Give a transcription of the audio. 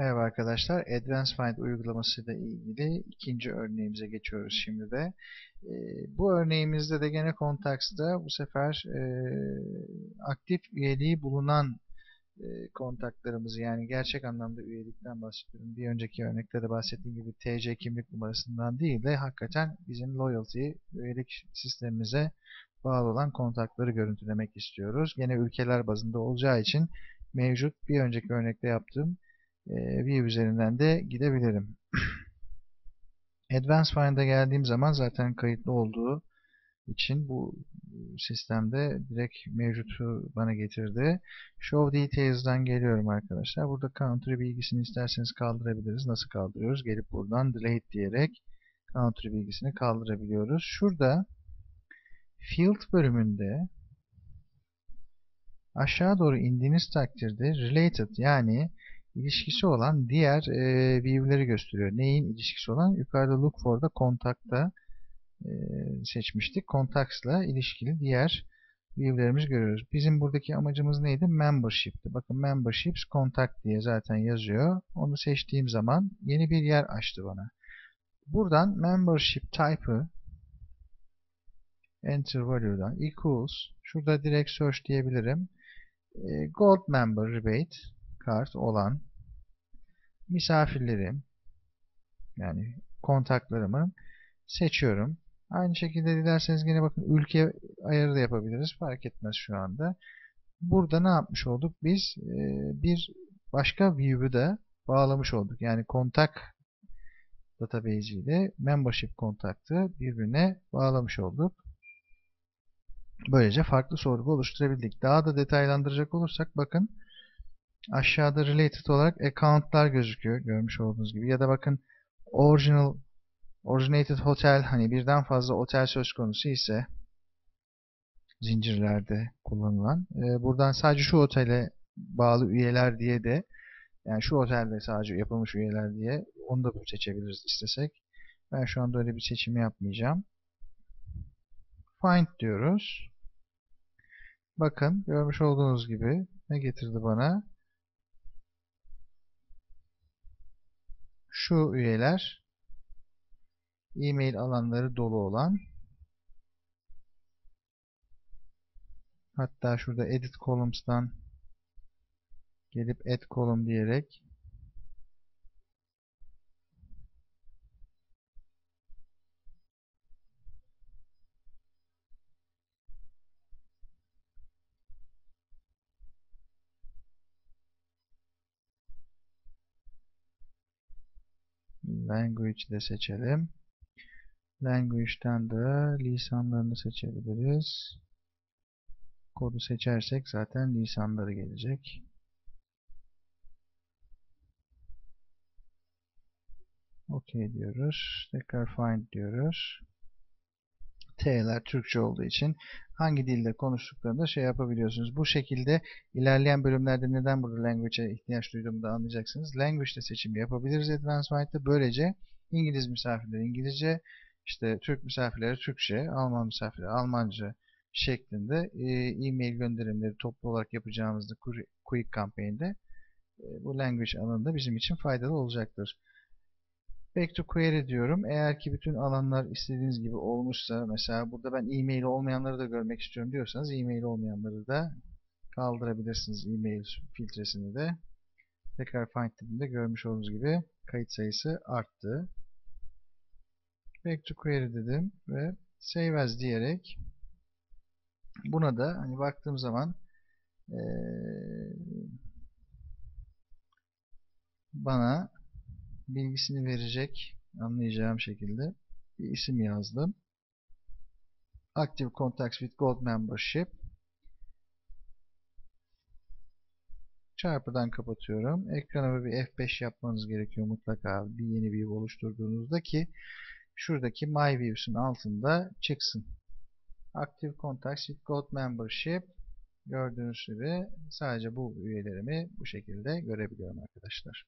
Merhaba arkadaşlar. Advanced Find uygulaması ile ilgili ikinci örneğimize geçiyoruz şimdi de. E, bu örneğimizde de gene Contacts'ta bu sefer e, aktif üyeliği bulunan e, kontaklarımızı yani gerçek anlamda üyelikten bahsediyorum. Bir önceki örnekte de bahsettiğim gibi TC kimlik numarasından değil de hakikaten bizim loyalty üyelik sistemimize bağlı olan kontakları görüntülemek istiyoruz. Gene ülkeler bazında olacağı için mevcut bir önceki örnekte yaptığım view üzerinden de gidebilirim. Advanced Find'a geldiğim zaman zaten kayıtlı olduğu için bu sistemde direkt mevcutu bana getirdi. Show Details'dan geliyorum arkadaşlar. Burada country bilgisini isterseniz kaldırabiliriz. Nasıl kaldırıyoruz? Gelip buradan delete diyerek country bilgisini kaldırabiliyoruz. Şurada field bölümünde aşağı doğru indiğiniz takdirde related yani ilişkisi olan diğer e, view'leri gösteriyor. Neyin ilişkisi olan? Yukarıda look for'da kontakta e, seçmiştik. Contacts'la ilişkili diğer view'lerimizi görüyoruz. Bizim buradaki amacımız neydi? Membership'ti. Bakın memberships contact diye zaten yazıyor. Onu seçtiğim zaman yeni bir yer açtı bana. Buradan membership type'ı enter value'dan equals şurada direkt search diyebilirim. E, gold member rebate kart olan misafirlerim yani kontaklarımı seçiyorum. Aynı şekilde dilerseniz yine bakın ülke ayarı da yapabiliriz. Fark etmez şu anda. Burada ne yapmış olduk? Biz e, bir başka view'u da bağlamış olduk. Yani kontak database ile membership kontaktı birbirine bağlamış olduk. Böylece farklı sorgu oluşturabildik. Daha da detaylandıracak olursak bakın aşağıda related olarak account'lar gözüküyor görmüş olduğunuz gibi. Ya da bakın original originated hotel hani birden fazla otel söz konusu ise zincirlerde kullanılan e, buradan sadece şu otele bağlı üyeler diye de yani şu otelde sadece yapılmış üyeler diye onu da seçebiliriz istesek. Ben şu anda öyle bir seçimi yapmayacağım. Find diyoruz. Bakın görmüş olduğunuz gibi ne getirdi bana? Şu üyeler e-mail alanları dolu olan hatta şurada edit columns'tan gelip add column diyerek Language de seçelim. Language'den de lisanlarını seçebiliriz. Kodu seçersek zaten lisanları gelecek. OK diyoruz. Tekrar find diyoruz. T'ler Türkçe olduğu için hangi dilde konuştuklarında şey yapabiliyorsunuz. Bu şekilde ilerleyen bölümlerde neden burada language'e ihtiyaç duyduğumu da anlayacaksınız. Language'de seçim yapabiliriz Advanced White'da. Böylece İngiliz misafirleri İngilizce, işte Türk misafirleri Türkçe, Alman misafirleri Almanca şeklinde e, e-mail gönderimleri toplu olarak yapacağımızda Quick Campaign'de e, bu language alanında bizim için faydalı olacaktır. Back to query diyorum. Eğer ki bütün alanlar istediğiniz gibi olmuşsa mesela burada ben e-mail olmayanları da görmek istiyorum diyorsanız e-mail olmayanları da kaldırabilirsiniz e-mail filtresini de. Tekrar find tipinde görmüş olduğunuz gibi kayıt sayısı arttı. Back to query dedim ve save as diyerek buna da hani baktığım zaman ee, bana bilgisini verecek anlayacağım şekilde bir isim yazdım. Active Contacts with Gold Membership çarpıdan kapatıyorum. Ekrana bir F5 yapmanız gerekiyor mutlaka bir yeni view oluşturduğunuzda ki şuradaki My Views'un altında çıksın. Active Contacts with Gold Membership gördüğünüz gibi sadece bu üyelerimi bu şekilde görebiliyorum arkadaşlar.